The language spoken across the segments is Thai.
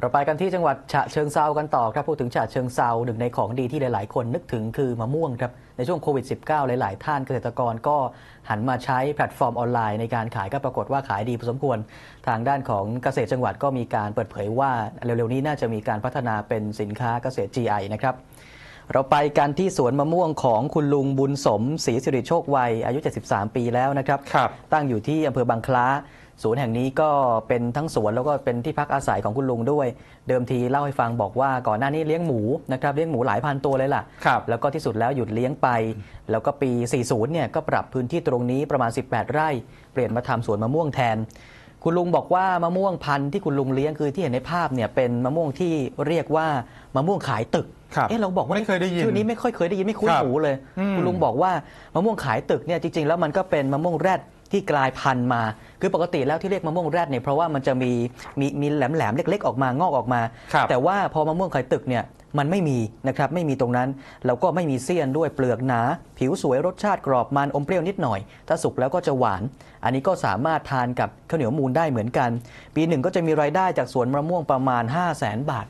เราไปกันที่จังหวัดฉะเชิงเซากันต่อครับพูดถึงฉะเชิงเซาหนึ่งในของดีที่หลาย ๆ คนนึกถึงคือมะม่วงครับในช่วงโควิด -19 หลาย ๆ ท่านเกษตรกรก็หันมาใช้แพลตฟอร์มออนไลน์ในการขายก็ปรากฏว่าขายดีพอสมควร ทางด้านของเกษตรจังหวัดก็มีการเปิดเผยว่าเร็ว ๆ นี้น่าจะมีการพัฒนาเป็นสินค้าเกษตร GI นะครับเราไปกันที่สวนมะม่วงของคุณลุงบุญสมศรีสิริโชควัยอายุ 73 ปีแล้วนะครับครับตั้งอยู่ที่อำเภอบางคล้า ศูนย์แห่งนี้ก็เป็นทั้งสวนแล้วก็เป็นที่พักอาศัยของคุณลุงด้วย เดิมทีเล่าให้ฟังบอกว่าก่อนหน้านี้เลี้ยงหมูนะครับเลี้ยงหมูหลายพันตัวเลยล่ะ ครับ แล้วก็ที่สุดแล้วหยุดเลี้ยงไป แล้วก็ปี 40 เนี่ยก็ปรับพื้นที่ตรงนี้ประมาณ 18 ไร่ เปลี่ยนมาทำสวนมะม่วงแทน คุณลุงบอกว่ามะม่วงพันธุ์ที่คุณลุงเลี้ยงคือที่เห็นในภาพเนี่ยเป็นมะม่วงที่เรียกว่ามะม่วงขายตึก ครับเอ๊ะเราบอกว่าไม่เคยได้ยินชื่อนี้ไม่ค่อยเคยได้ยินไม่คุ้นครับหูเลย อืม คุณลุงบอกว่ามะม่วงขายตึกเนี่ยจริงๆแล้วมันก็เป็นมะม่วงแรด ที่กลายพันธุ์มา คือปกติแล้วที่เรียกมะม่วงแรดเนี่ยเพราะว่ามันจะมีมีมีแหลมๆเล็ก ๆ ออกมางอกออกมา ครับแต่ว่าพอมะม่วงขายตึกเนี่ยมันไม่มีนะครับไม่มีตรงนั้นแล้วก็ไม่มีเสี้ยนด้วยเปลือกหนา ผิวสวยรสชาติกรอบมันอมเปรี้ยวนิดหน่อย ถ้าสุกแล้วก็จะหวาน อันนี้ก็สามารถทานกับข้าวเหนียวมูนได้เหมือนกัน ปีหนึ่งก็จะมีรายได้จากสวนมะม่วงประมาณ 5 0 0แสนบาท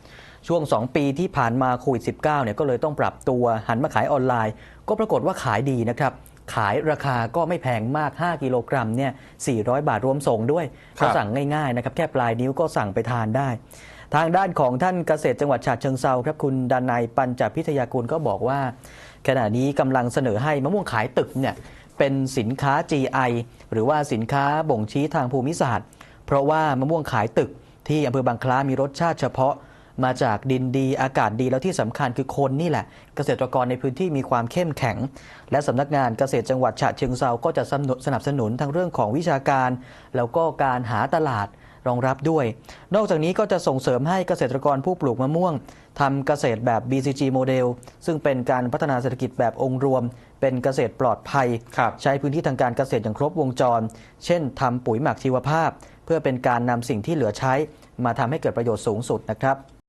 ช่วง 2 ปีที่ผ่านมาโควิด -19 เนี่ยก็เลยต้องปรับตัวหันมาขายออนไลน์ ก็ปรากฏว่าขายดีนะครับ ขายราคาก็ไม่แพงมาก 5 กิโลกรัมเนี่ย400 บาทรวมส่งด้วยครัก็บสั่งง่ายๆนะครับแค่ปลายนิ้วก็สั่งไปทานได้ ทางด้านของท่านเกษตรจังหวัดฉะเชิงเซาครับคุณดานายปัญจพิทยากุลก็บอกว่า ขณะนี้กำลังเสนอให้มะม่วงขายตึกเนี่ยเป็นสินค้า GI หรือว่าสินค้าบ่งชี้ทางภูมิศาสตร์ เพราะว่ามะม่วงขายตึกที่อำเภอบางคล้ามีรสชาติเฉพาะ มาจากดินดีอากาศดีแล้วที่สำคัญคือคนนี่แหละ เกษตรกรในพื้นที่มีความเข้มแข็ง และสำนักงานเกษตรจังหวัดฉะเชิงเซาก็จะสนับสนับสนุนทั้งเรื่องของวิชาการ แล้วก็การหาตลาดรองรับด้วย นอกจากนี้ก็จะส่งเสริมให้เกษตรกรผู้ปลูกมะม่วงทำเกษตรแบบ BCG โมเดลซึ่งเป็นการพัฒนาเศรษฐกิจแบบองค์รวม เป็นเกษตรปลอดภัยครับใช้พื้นที่ทางการเกษตรอย่างครบวงจร เช่นทำปุ๋ยหมักชีวภาพ เพื่อเป็นการนำสิ่งที่เหลือใช้ มาทำให้เกิดประโยชน์สูงสุดนะครับ